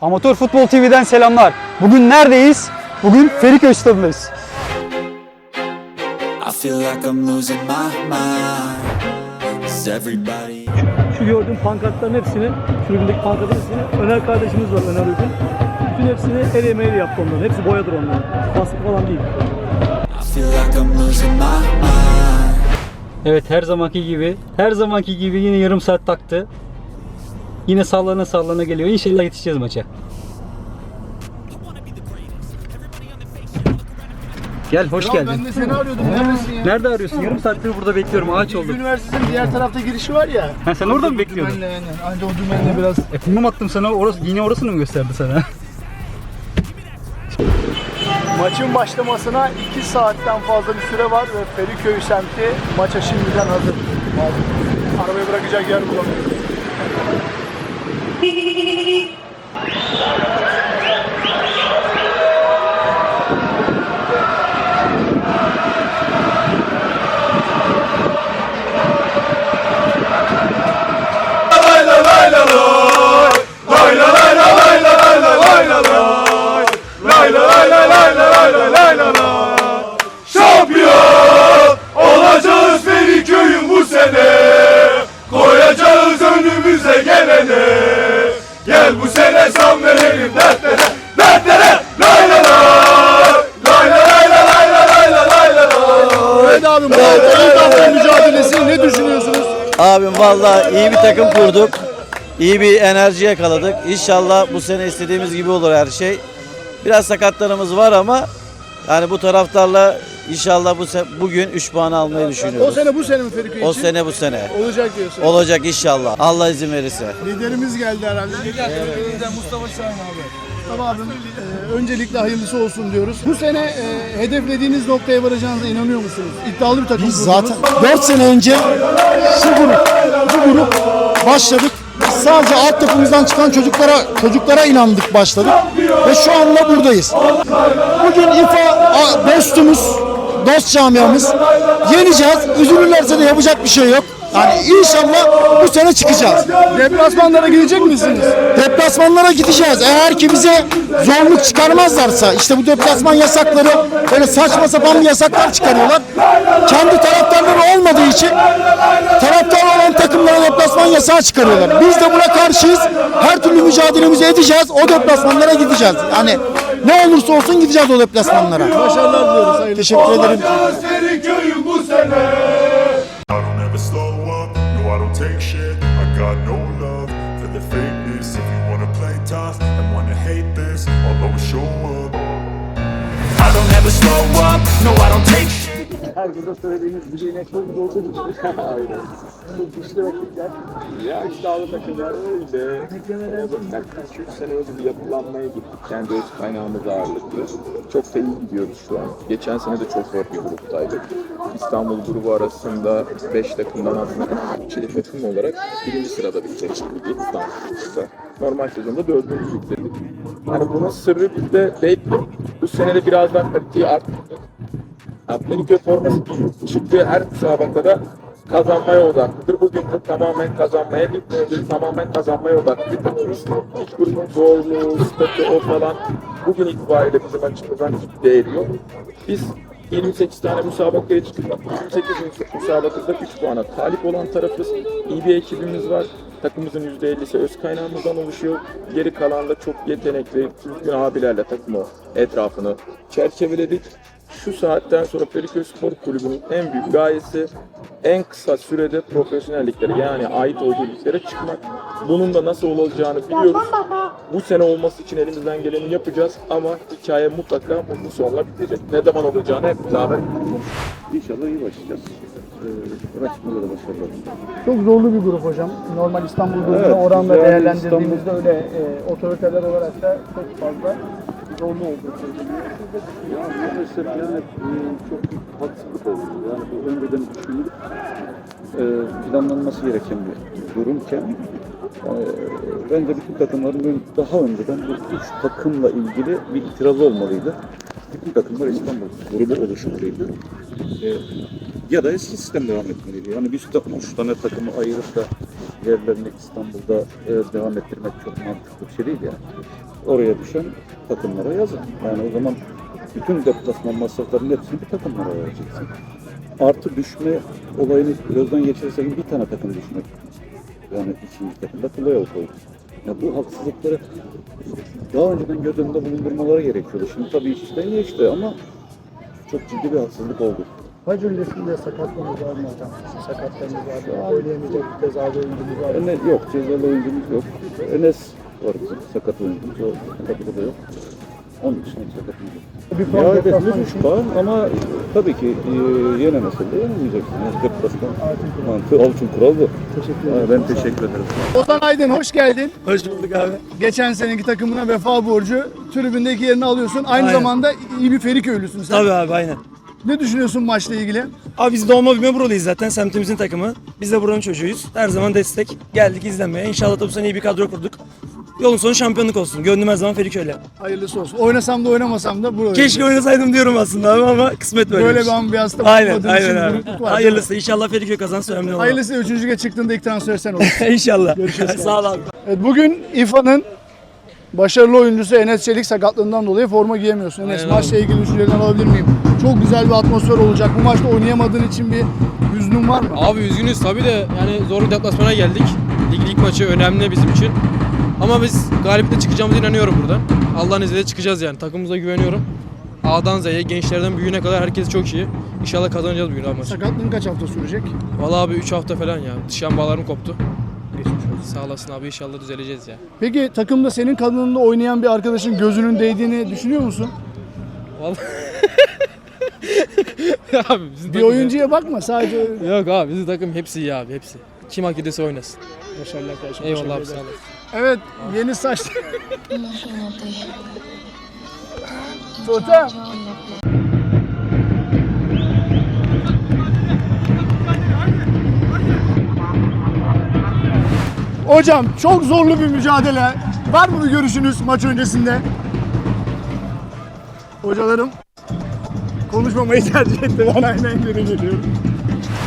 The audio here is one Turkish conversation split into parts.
Amatör Futbol TV'den selamlar. Bugün neredeyiz? Bugün Feriköy stadındayız. I feel like I'm losing my mind. Is everybody Şu gördüğüm pankartların hepsini, tribündeki pankartların hepsini Öner kardeşimiz var, Öner Uygun. Bütün hepsini el emeğiyle yaptı onların. Hepsi boyadır onların. Baskı falan değil. I feel like I'm losing my mind. Evet her zamanki gibi, her zamanki gibi yine yarım saat taktı. Yine sallana sallana geliyor. İnşallah yetişeceğiz maça. Gel hoş geldin. Ben de seni arıyordum. Neredesin ya? Nerede arıyorsun? Yarım saattir burada bekliyorum. Ağaç oldu. Üniversitenin diğer tarafta girişi var ya. Ha, sen orada mı bekliyordun? Dümenle aynen. Anca o dümenle biraz. E kumum attım sana. Orası, yine orasını mı gösterdi sana? Maçın başlamasına 2 saatten fazla bir süre var ve Feriköy semti maça şimdiden hazır. Arabayı bırakacak yer bulamıyoruz. Olacağız Feriköy'ün bu sene Koyacağız önümüze gelene Gel bu sene zam verelim dertlere Dertlere Lay la lay Lay la lay la lay la lay la lay la lay Evet abi bu hafta mücadelesi ne düşünüyorsunuz? Abim valla iyi bir takım kurduk. İyi bir enerji yakaladık. İnşallah bu sene istediğimiz gibi olur her şey. Biraz sakatlarımız var ama yani bu taraftarla inşallah bu se- bugün 3 puan almayı O düşünüyoruz. sene bu sene mi Feriköy için? O sene bu sene. Olacak diyorsun. Olacak inşallah. Allah izin verirse. Liderimiz geldi herhalde. Lider Mustafa Şahin abi. Mustafa abim e, öncelikle hayırlısı olsun diyoruz. Bu sene e, hedeflediğiniz noktaya varacağınıza inanıyor musunuz? İddialı bir takım Biz kurdunuz. zaten 4 sene önce şu grup, bu grup başladık. Biz sadece alt takımımızdan çıkan çocuklara çocuklara inandık başladık ve şu anda buradayız. Bugün İFA a, dostumuz, dost camiamız yeneceğiz. Üzülürlerse de yapacak bir şey yok. Yani inşallah bu sene çıkacağız. Deplasmanlara gidecek misiniz? Deplasmanlara gideceğiz. Eğer ki bize zorluk çıkarmazlarsa işte bu deplasman yasakları böyle saçma sapan bir yasaklar çıkarıyorlar. Kendi taraftarları olmadığı için taraftar olan takımlara deplasman yasağı çıkarıyorlar. Biz de buna karşıyız. Her türlü mücadelemizi edeceğiz. O deplasmanlara gideceğiz. Yani ne olursa olsun gideceğiz o deplasmanlara. Başarılar diliyoruz. Hayırlı Teşekkür ederim. Olacağız Feriköy'ün bu sene. I don't ever slow up, no I don't take shit. I got no love for the fakeness. If you wanna play tough and wanna hate this I'll always show up. I don't ever slow up, no I don't take shit Ya işte Avrupa takımlar öyle. Yaklaşık 3 sene önce bir yapılanmaya gittik. Kendi öz kaynağımız ağırlıklı. Çok da iyi gidiyoruz şu an. Geçen sene de çok zor bir gruptaydık. İstanbul grubu arasında 5 takımdan aslında üçlü takım olarak birinci sırada bitirdik ligi İstanbul'da. Normal sezonda dördüncü bitirdik. Yani bunun sırrı bizde belki bu sene de biraz daha kaliteyi arttırdık. Abdülköy forması çıktığı her müsabakada kazanmaya odaklıdır. Bugün de tamamen kazanmaya gitmiyoruz. Tamamen kazanmaya odaklı takımız. Hiç grubun zorluğu, statü o falan bugün itibariyle bizim açımızdan hiç değeri yok. Biz 28 tane müsabakaya çıktık. 28 müsabakada 3 puana talip olan tarafız. İyi bir ekibimiz var. Takımımızın %50'si öz kaynağımızdan oluşuyor. Geri kalan da çok yetenekli, düzgün abilerle takımı etrafını çerçeveledik. Şu saatten sonra Feriköy Spor Kulübü'nün en büyük gayesi en kısa sürede profesyonelliklere yani ait olduğu liglere çıkmak. Bunun da nasıl olacağını biliyoruz. Bu sene olması için elimizden geleni yapacağız ama hikaye mutlaka mutlu sonla bitecek. Ne zaman olacağını hep beraber İnşallah iyi başlayacağız. Ee, de başarılar olsun. Çok zorlu bir grup hocam. Normal İstanbul grubuna Evet, oranla değerlendirdiğimizde öyle e, otoriteler olarak da çok fazla zorlu olduğu söyleniyor. Ya maalesef yani e, çok büyük haksızlık oldu. Yani bu önceden düşünülüp e, planlanması gereken bir durumken e, bence bütün takımların daha önceden bu üç takımla ilgili bir itirazı olmalıydı. Bütün takımlar İstanbul grubu oluşmalıydı. Ya da eski sistem devam etmeliydi. Yani biz de üç tane takımı ayırıp da diğerlerini İstanbul'da e, devam ettirmek çok mantıklı bir şey değil yani. Oraya düşen takımlara yazın. Yani o zaman bütün deplasman masraflarının hepsini bir takımlara vereceksin. Artı düşme olayını gözden geçirirsen bir tane takım düşmek. Yani ikinci takımda playoff oldu. Ya bu haksızlıkları daha önceden göz önünde bulundurmaları gerekiyordu. Şimdi tabii iş işten geçti ama çok ciddi bir haksızlık oldu. Maç öncesinde sakatlığınız var mı hocam? Sakatlarınız var mı? Oynayamayacak cezalı oyuncumuz var mı? Ene, yok cezalı oyuncumuz yok. Enes var bizim sakat oyuncumuz. O sakatı da yok. Onun için hiç sakatımız yok. Bir puan Ya hedefimiz için. 3 puan ama tabii ki e, yenemesen de yenemeyeceksin. Yani deplasman mantığı altın kural bu. Teşekkür Ha, Ben teşekkür ederim. Ozan Aydın hoş geldin. Hoş bulduk abi. Geçen seneki takımına vefa borcu. Tribündeki yerini alıyorsun. Aynı Aynen. zamanda iyi bir Feriköylüsün sen. Tabii abi aynen. Ne düşünüyorsun maçla ilgili? Abi biz doğma büyüme buralıyız zaten. Semtimizin takımı. Biz de buranın çocuğuyuz. Her zaman destek. Geldik izlemeye. İnşallah da bu sene iyi bir kadro kurduk. Yolun sonu şampiyonluk olsun. Gönlüm her zaman Feriköy'le. Hayırlısı olsun. Oynasam da oynamasam da burada. Keşke oynasaydım diyorum aslında abi ama kısmet böyle. Böyle bir ambiyansta Aynen, aynen abi. Hayırlısı. İnşallah Feriköy kazansın önemli olan. Hayırlısı üçüncü lige çıktığında ilk transfer sen olursun. İnşallah. Görüşürüz. Sağ ol abi. Evet, bugün İFA'nın başarılı oyuncusu Enes Çelik sakatlığından dolayı forma giyemiyorsun. Enes maçla ilgili düşüncelerini alabilir miyim? Çok güzel bir atmosfer olacak. Bu maçta oynayamadığın için bir hüznün var mı? Abi üzgünüz tabii de yani zor bir deplasmana geldik. Lig lig maçı önemli bizim için. Ama biz galibiyetle çıkacağımıza inanıyorum buradan. Allah'ın izniyle çıkacağız yani. Takımımıza güveniyorum. A'dan Z'ye, gençlerden büyüğüne kadar herkes çok iyi. İnşallah kazanacağız bugün maçı. Sakatlığın kaç hafta sürecek? Valla abi 3 hafta falan ya. Dışan bağlarım koptu. Geçmiş olsun. Sağ olasın abi inşallah düzeleceğiz ya. Peki takımda senin kanalında oynayan bir arkadaşın gözünün değdiğini düşünüyor musun? Vallahi abi bizim Bir takım- oyuncuya bakma sadece Yok abi bizim takım hepsi iyi abi hepsi. Kim hak ederse oynasın. başarılar kardeşim. Eyvallah abi sağ olasın. Evet yeni saç. Totem. Hocam çok zorlu bir mücadele. Var mı bir görüşünüz maç öncesinde? Hocalarım konuşmamayı tercih etti. Ben aynen geri geliyorum.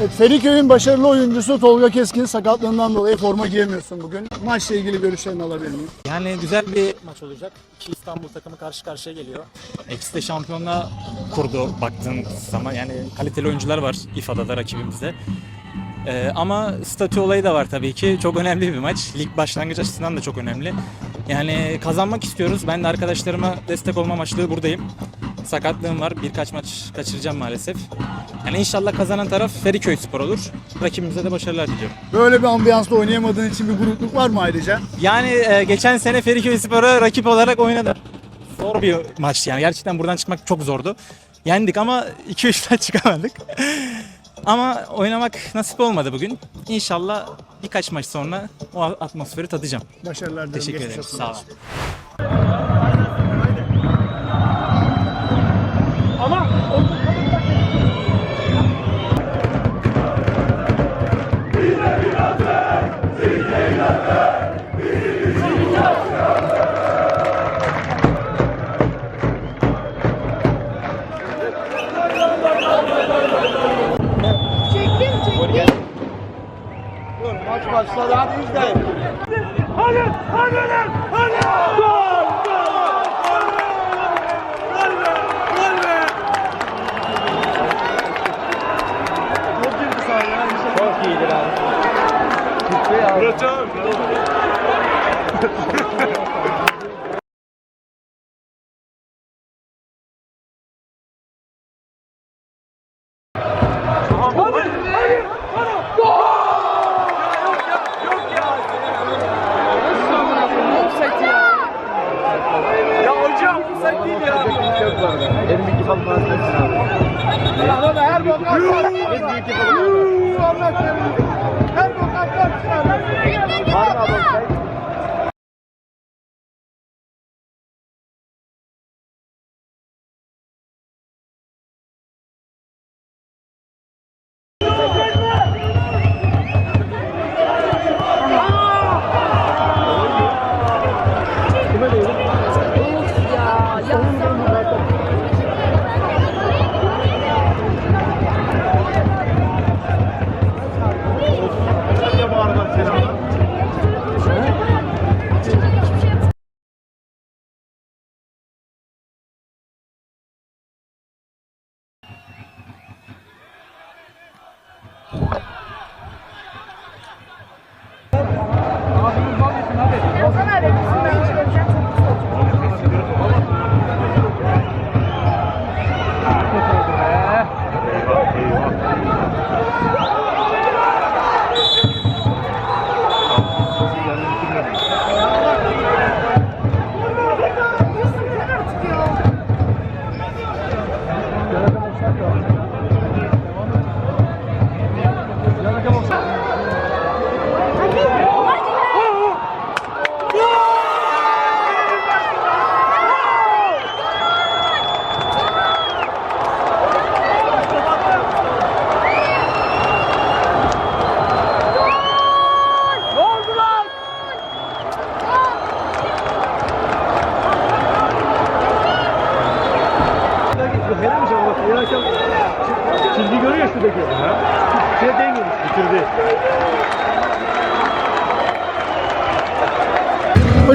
Evet, Feriköy'ün başarılı oyuncusu Tolga Keskin sakatlığından dolayı forma giyemiyorsun bugün. Maçla ilgili görüşlerini alabilir miyim? Yani güzel bir maç olacak. İki İstanbul takımı karşı karşıya geliyor. İkisi de şampiyonluğa kurdu baktığın zaman. Yani kaliteli oyuncular var İFA'da da rakibimizde. Ee, ama statü olayı da var tabii ki. Çok önemli bir maç. Lig başlangıç açısından da çok önemli. Yani kazanmak istiyoruz. Ben de arkadaşlarıma destek olma amaçlı buradayım. Sakatlığım var. Birkaç maç kaçıracağım maalesef. Yani inşallah kazanan taraf Feriköy Spor olur. Rakibimize de başarılar diliyorum. Böyle bir ambiyansla oynayamadığın için bir burukluk var mı ayrıca? Yani e, geçen sene Feriköy Spor'a rakip olarak oynadı. Zor bir maç yani. Gerçekten buradan çıkmak çok zordu. Yendik ama 2-3'ten çıkamadık. ama oynamak nasip olmadı bugün. İnşallah birkaç maç sonra o atmosferi tadacağım. Başarılar dilerim. Teşekkür ederim. Sağ olun. yasak değil ya. Çok var da. 22 falan fazla etsin abi. Lan her bok atlar. 22 falan. Allah seversen. Her bok atlar. Var mı abi?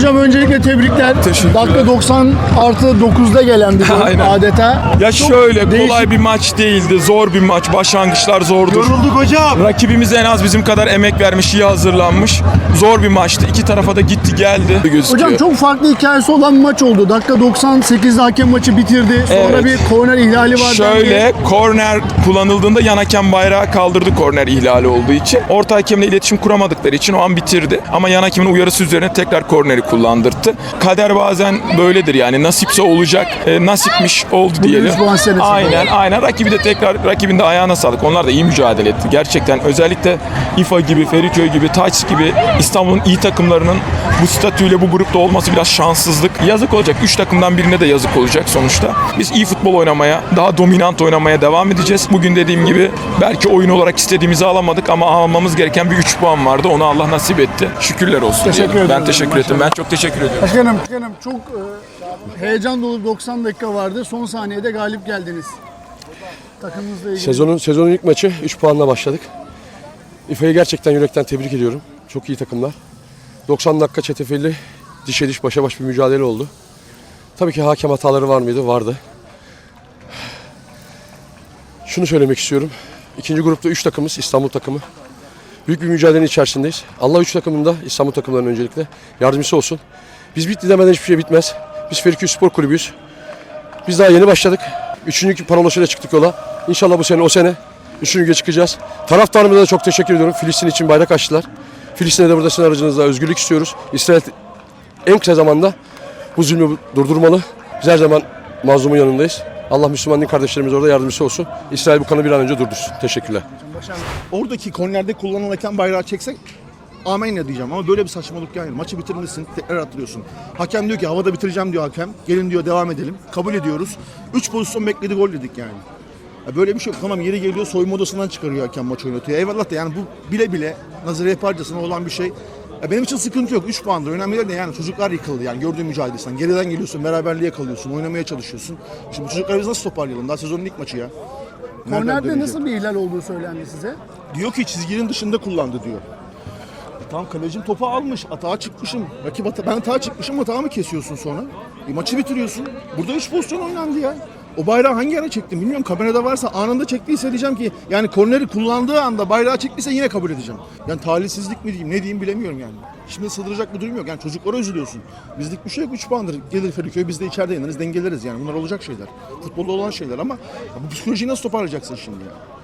Hocam öncelikle tebrikler. Teşekkürler. Dakika 90 artı 9'da gelen bir gol Aynen. adeta. Ya Çok şöyle değişik. kolay bir maç değildi. Zor bir maç. Başlangıçlar zordur. Yorulduk hocam. Rakibimiz en az bizim kadar emek vermiş, iyi hazırlanmış. Zor bir maçtı. İki tarafa da gitti geldi. Gözüküyor. Hocam çok farklı hikayesi olan bir maç oldu. Dakika 98'de hakem maçı bitirdi. Sonra Evet. bir korner ihlali var. Şöyle korner kullanıldığında yan hakem bayrağı kaldırdı korner ihlali olduğu için. Orta hakemle iletişim kuramadıkları için o an bitirdi. Ama yan hakemin uyarısı üzerine tekrar korneri kullandırdı. Kader bazen böyledir yani nasipse olacak. E, nasipmiş oldu diyelim. Aynen aynen. Rakibi de tekrar rakibin de ayağına sağlık. Onlar da iyi mücadele etti. Gerçekten özellikle İFA gibi, Feriköy gibi, Taç gibi İstanbul'un iyi takımlarının bu statüyle bu grupta olması biraz şanssızlık. Yazık olacak. Üç takımdan birine de yazık olacak sonuçta. Biz iyi futbol oynamaya, daha dominant oynamaya devam edeceğiz. Bugün dediğim gibi belki oyun olarak istediğimizi alamadık ama almamız gereken bir 3 puan vardı. Onu Allah nasip etti. Şükürler olsun. Teşekkür diyelim. Ben ederim. teşekkür ettim. Ben çok teşekkür ediyorum. Başkanım, başkanım çok e, heyecan dolu 90 dakika vardı. Son saniyede galip geldiniz. Takımınızla ilgili. Sezonun sezonun ilk maçı 3 puanla başladık. İFA'yı gerçekten yürekten tebrik ediyorum. Çok iyi takımlar. 90 dakika çetefilli dişe diş başa baş bir mücadele oldu. Tabii ki hakem hataları var mıydı? Vardı. Şunu söylemek istiyorum. İkinci grupta 3 takımız, İstanbul takımı. Büyük bir mücadelenin içerisindeyiz. Allah 3 takımın da İstanbul takımlarının öncelikle yardımcısı olsun. Biz bitti demeden hiçbir şey bitmez. Biz Feriköy Spor Kulübüyüz. Biz daha yeni başladık. Üçüncü parolasıyla çıktık yola. İnşallah bu sene o sene üçüncüye çıkacağız. Taraftarımıza da çok teşekkür ediyorum. Filistin için bayrak açtılar. Filistin'e de burada sizin aracınızla özgürlük istiyoruz. İsrail en kısa zamanda bu zulmü durdurmalı. Biz her zaman mazlumun yanındayız. Allah Müslüman din kardeşlerimiz orada yardımcısı olsun. İsrail bu kanı bir an önce durdursun. Teşekkürler. Oradaki kornerde kullanılan hakem bayrağı çeksek amenna diyeceğim ama böyle bir saçmalık yani. Maçı bitirmişsin, tekrar atlıyorsun. Hakem diyor ki havada bitireceğim diyor hakem. Gelin diyor devam edelim. Kabul ediyoruz. 3 pozisyon bekledi gol dedik yani. Ya böyle bir şey yok. Tamam yeri geliyor soyunma odasından çıkarıyor hakem maç oynatıyor. Eyvallah da yani bu bile bile nazire yaparcasına olan bir şey. Ya benim için sıkıntı yok. 3 puandır. Önemli değil de yani çocuklar yıkıldı yani gördüğün mücadelesinden. Geriden geliyorsun, beraberliğe kalıyorsun, oynamaya çalışıyorsun. Şimdi bu çocukları biz nasıl toparlayalım? Daha sezonun ilk maçı ya. Kornerde nasıl bir ihlal olduğu söylendi size? Diyor ki çizginin dışında kullandı diyor. E Tamam kalecim topu almış. Atağa çıkmışım. Rakip ata ben atağa çıkmışım atağı mı kesiyorsun sonra? E, maçı bitiriyorsun. Burada 3 pozisyon oynandı ya. O bayrağı hangi yere çektim bilmiyorum. Kamerada varsa anında çektiyse diyeceğim ki yani korneri kullandığı anda bayrağı çektiyse yine kabul edeceğim. Yani talihsizlik mi diyeyim ne diyeyim bilemiyorum yani. Şimdi sığdıracak bir durum yok. Yani çocuklara üzülüyorsun. Bizlik bir şey yok. 3 puandır. Gelir Feriköy biz de içeride yeneriz dengeleriz yani. Bunlar olacak şeyler. Futbolda olan şeyler ama bu psikolojiyi nasıl toparlayacaksın şimdi ya?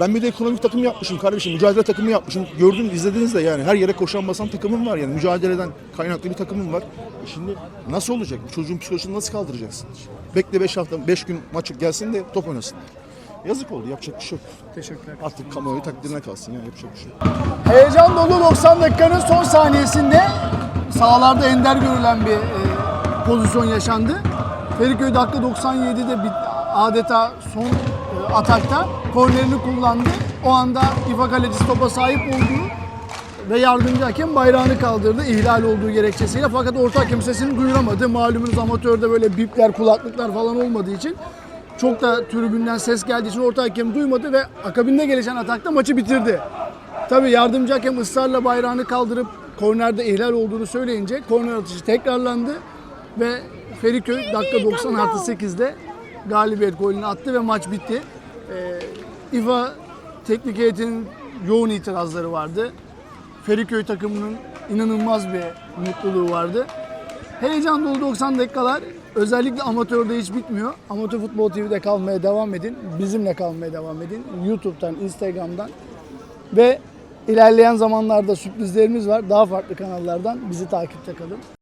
Ben bir de ekonomik takım yapmışım kardeşim. Mücadele takımı yapmışım. Gördünüz, izlediniz de yani. Her yere koşan basan takımım var yani. Mücadeleden kaynaklı bir takımım var. E şimdi nasıl olacak? Bu çocuğun psikolojisini nasıl kaldıracaksın? Bekle 5 hafta, 5 gün maç gelsin de top oynasın. Yazık oldu. Yapacak bir şey yok. Teşekkürler. Artık kamuoyu takdirine kalsın ya. Yapacak bir şey yok. Heyecan dolu 90 dakikanın son saniyesinde sahalarda ender görülen bir e, pozisyon yaşandı. Feriköy dakika 97'de bir, adeta son e, atakta kornerini kullandı. O anda İFA kalecisi topa sahip olduğu ve yardımcı hakem bayrağını kaldırdı ihlal olduğu gerekçesiyle. Fakat orta hakem sesini duyuramadı. Malumunuz amatörde böyle bipler, kulaklıklar falan olmadığı için çok da tribünden ses geldiği için orta hakem duymadı ve akabinde gelişen atakta maçı bitirdi. Tabii yardımcı hakem ısrarla bayrağını kaldırıp kornerde ihlal olduğunu söyleyince korner atışı tekrarlandı ve Feriköy dakika 90 artı 8'de galibiyet golünü attı ve maç bitti. Ee, İFA teknik heyetin yoğun itirazları vardı. Feriköy takımının inanılmaz bir mutluluğu vardı. Heyecan dolu 90 dakikalar özellikle amatörde hiç bitmiyor. Amatör Futbol TV'de kalmaya devam edin. Bizimle kalmaya devam edin. YouTube'dan, Instagram'dan ve ilerleyen zamanlarda sürprizlerimiz var. Daha farklı kanallardan bizi takipte kalın.